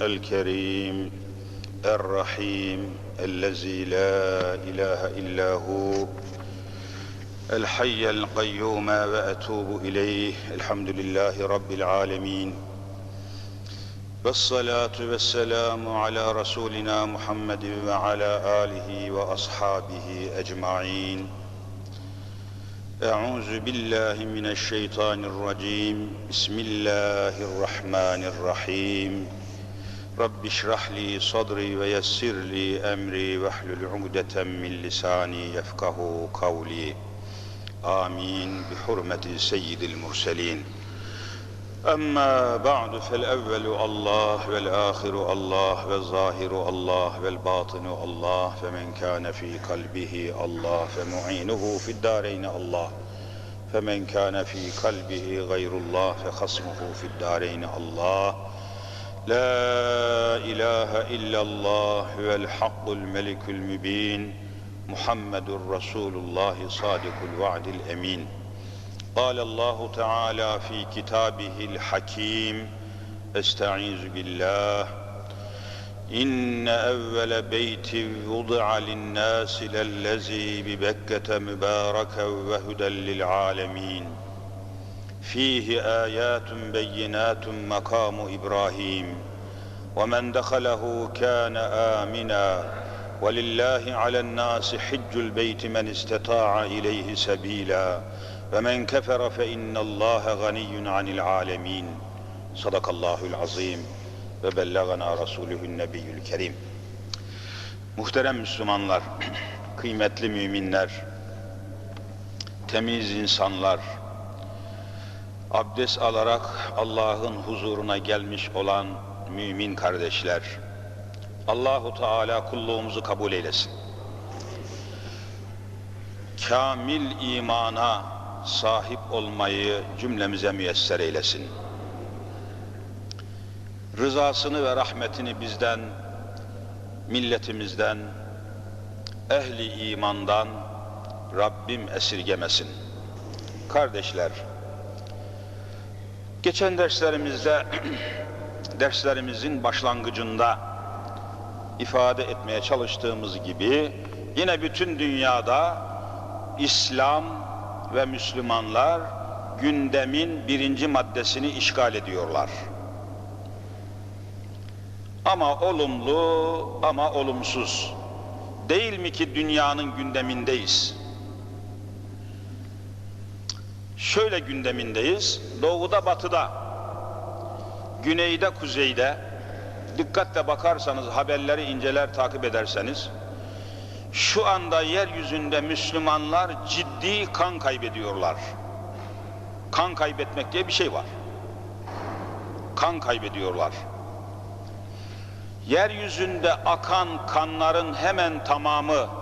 الكريم الرحيم الذي لا إله إلا هو الحي القيوم وأتوب إليه الحمد لله رب العالمين. والصلاة والسلام على رسولنا محمد وعلى آله وأصحابه أجمعين. أعوذ بالله من الشيطان الرجيم. بسم الله الرحمن الرحيم. رب اشرح لي صدري ويسر لي أمري واحلل عقدة من لساني يفقه قولي. آمين. بحرمة سيد المرسلين. أما بعد فالأول الله والآخر الله والظاهر الله والباطن الله فمن كان في قلبه الله فمعينه في الدارين الله. فمن كان في قلبه غير الله فخصمه في الدارين الله. لا اله الا الله هو الحق الملك المبين محمد رسول الله صادق الوعد الامين قال الله تعالى في كتابه الحكيم استعيذ بالله ان اول بيت وضع للناس للذي ببكه مباركا وهدى للعالمين فيه ايات بينات مقام ابراهيم ومن دخله كان امنا ولله على الناس حج البيت من استطاع اليه سبيلا ومن كفر فان الله غني عن العالمين صدق الله العظيم ve bellagana Resulühün Nebiyyül Kerim. Muhterem Müslümanlar, kıymetli müminler, temiz insanlar, abdest alarak Allah'ın huzuruna gelmiş olan mümin kardeşler, Allahu Teala kulluğumuzu kabul eylesin. Kamil imana sahip olmayı cümlemize müyesser eylesin. Rızasını ve rahmetini bizden, milletimizden, ehli imandan Rabbim esirgemesin. Kardeşler, Geçen derslerimizde derslerimizin başlangıcında ifade etmeye çalıştığımız gibi yine bütün dünyada İslam ve Müslümanlar gündemin birinci maddesini işgal ediyorlar. Ama olumlu ama olumsuz. Değil mi ki dünyanın gündemindeyiz? Şöyle gündemindeyiz. Doğuda, batıda, güneyde, kuzeyde dikkatle bakarsanız, haberleri inceler, takip ederseniz şu anda yeryüzünde Müslümanlar ciddi kan kaybediyorlar. Kan kaybetmek diye bir şey var. Kan kaybediyorlar. Yeryüzünde akan kanların hemen tamamı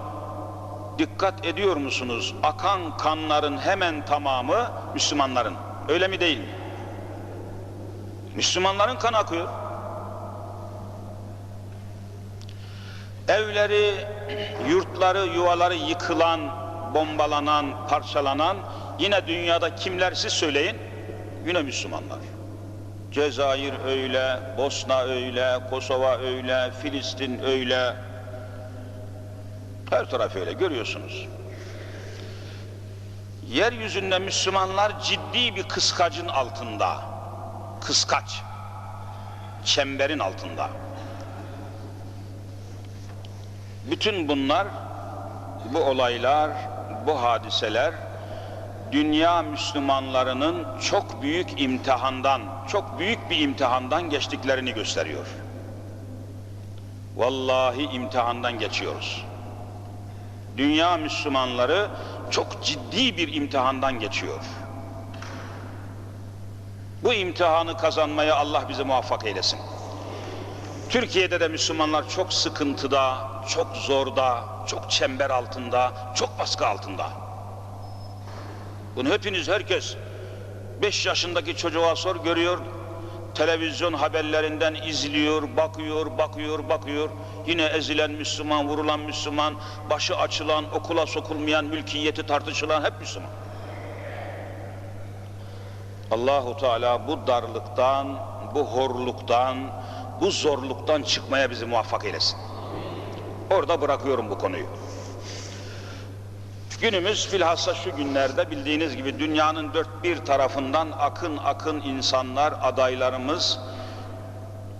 dikkat ediyor musunuz? Akan kanların hemen tamamı Müslümanların. Öyle mi değil mi? Müslümanların kan akıyor. Evleri, yurtları, yuvaları yıkılan, bombalanan, parçalanan yine dünyada kimler siz söyleyin? Yine Müslümanlar. Cezayir öyle, Bosna öyle, Kosova öyle, Filistin öyle, her taraf öyle görüyorsunuz. Yeryüzünde Müslümanlar ciddi bir kıskacın altında. Kıskaç. Çemberin altında. Bütün bunlar, bu olaylar, bu hadiseler dünya Müslümanlarının çok büyük imtihandan, çok büyük bir imtihandan geçtiklerini gösteriyor. Vallahi imtihandan geçiyoruz dünya Müslümanları çok ciddi bir imtihandan geçiyor. Bu imtihanı kazanmaya Allah bize muvaffak eylesin. Türkiye'de de Müslümanlar çok sıkıntıda, çok zorda, çok çember altında, çok baskı altında. Bunu hepiniz, herkes, beş yaşındaki çocuğa sor, görüyor, televizyon haberlerinden izliyor, bakıyor, bakıyor, bakıyor. Yine ezilen Müslüman, vurulan Müslüman, başı açılan, okula sokulmayan, mülkiyeti tartışılan hep Müslüman. Allahu Teala bu darlıktan, bu horluktan, bu zorluktan çıkmaya bizi muvaffak eylesin. Orada bırakıyorum bu konuyu. Günümüz bilhassa şu günlerde bildiğiniz gibi dünyanın dört bir tarafından akın akın insanlar, adaylarımız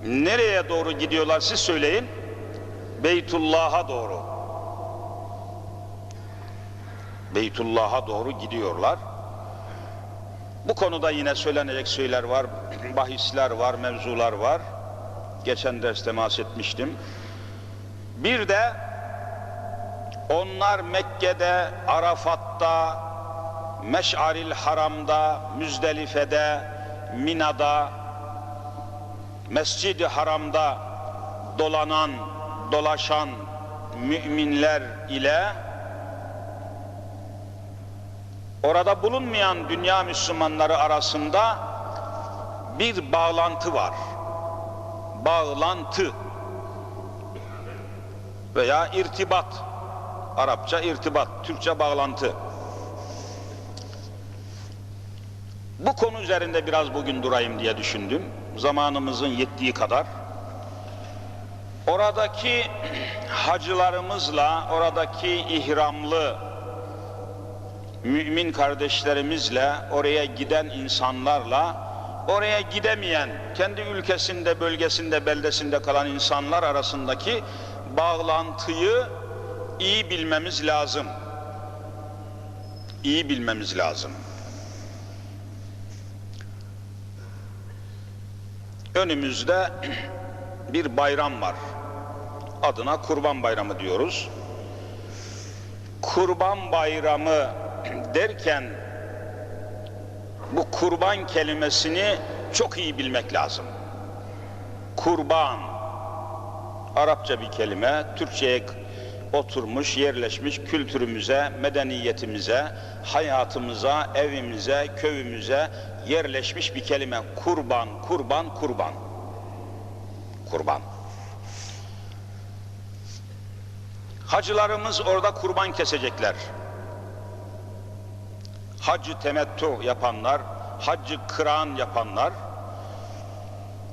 nereye doğru gidiyorlar siz söyleyin. Beytullah'a doğru. Beytullah'a doğru gidiyorlar. Bu konuda yine söylenecek şeyler var, bahisler var, mevzular var. Geçen ders temas etmiştim. Bir de onlar Mekke'de, Arafat'ta, Meş'aril Haram'da, Müzdelife'de, Mina'da, Mescid-i Haram'da dolanan, dolaşan müminler ile orada bulunmayan dünya Müslümanları arasında bir bağlantı var. Bağlantı veya irtibat. Arapça irtibat, Türkçe bağlantı. Bu konu üzerinde biraz bugün durayım diye düşündüm. Zamanımızın yettiği kadar. Oradaki hacılarımızla, oradaki ihramlı mümin kardeşlerimizle, oraya giden insanlarla, oraya gidemeyen, kendi ülkesinde, bölgesinde, beldesinde kalan insanlar arasındaki bağlantıyı iyi bilmemiz lazım. İyi bilmemiz lazım. Önümüzde bir bayram var. Adına Kurban Bayramı diyoruz. Kurban Bayramı derken bu kurban kelimesini çok iyi bilmek lazım. Kurban Arapça bir kelime, Türkçe'ye oturmuş, yerleşmiş kültürümüze, medeniyetimize, hayatımıza, evimize, köyümüze yerleşmiş bir kelime. Kurban, kurban, kurban. Kurban. Hacılarımız orada kurban kesecekler. Hacı temettu yapanlar, hacı kıran yapanlar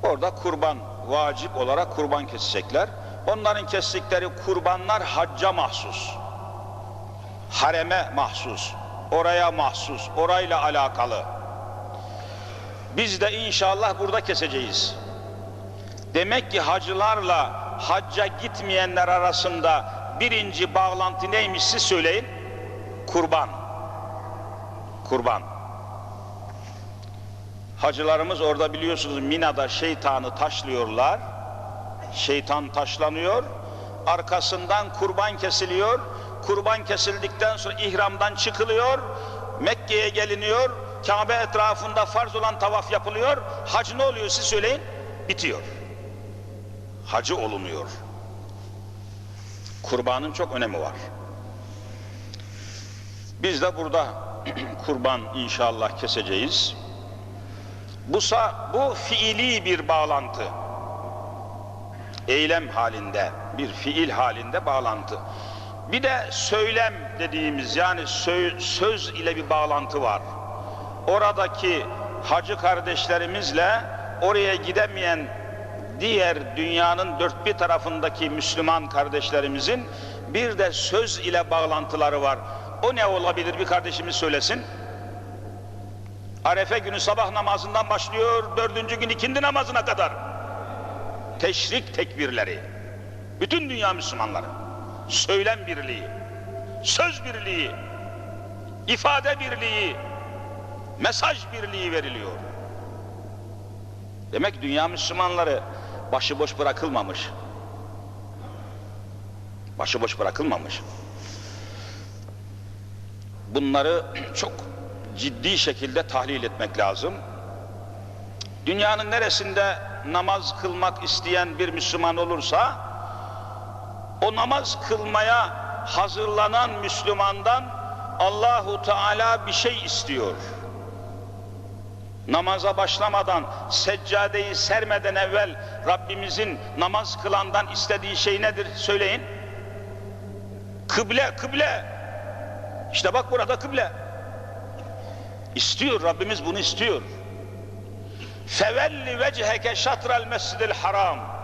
orada kurban vacip olarak kurban kesecekler. Onların kestikleri kurbanlar hacca mahsus. Hareme mahsus. Oraya mahsus. Orayla alakalı. Biz de inşallah burada keseceğiz. Demek ki hacılarla hacca gitmeyenler arasında birinci bağlantı neymiş siz söyleyin? Kurban. Kurban. Hacılarımız orada biliyorsunuz Mina'da şeytanı taşlıyorlar. Şeytan taşlanıyor. Arkasından kurban kesiliyor. Kurban kesildikten sonra ihramdan çıkılıyor. Mekke'ye geliniyor. Kabe etrafında farz olan tavaf yapılıyor. Hac ne oluyor siz söyleyin? Bitiyor. Hacı olunuyor. Kurbanın çok önemi var. Biz de burada kurban inşallah keseceğiz. Bu, bu fiili bir bağlantı. Eylem halinde, bir fiil halinde bağlantı. Bir de söylem dediğimiz yani söz, ile bir bağlantı var. Oradaki hacı kardeşlerimizle oraya gidemeyen diğer dünyanın dört bir tarafındaki Müslüman kardeşlerimizin bir de söz ile bağlantıları var. O ne olabilir bir kardeşimiz söylesin. Arefe günü sabah namazından başlıyor, dördüncü gün ikindi namazına kadar. Teşrik tekbirleri. Bütün dünya Müslümanları. Söylem birliği, söz birliği, ifade birliği, mesaj birliği veriliyor. Demek dünya Müslümanları başıboş bırakılmamış. Başıboş bırakılmamış. Bunları çok ciddi şekilde tahlil etmek lazım. Dünyanın neresinde namaz kılmak isteyen bir Müslüman olursa o namaz kılmaya hazırlanan Müslümandan Allahu Teala bir şey istiyor. Namaza başlamadan, seccadeyi sermeden evvel Rabbimizin namaz kılandan istediği şey nedir? Söyleyin. Kıble, kıble. İşte bak burada kıble. İstiyor Rabbimiz bunu istiyor. فول وجهك شطر المسجد الحرام.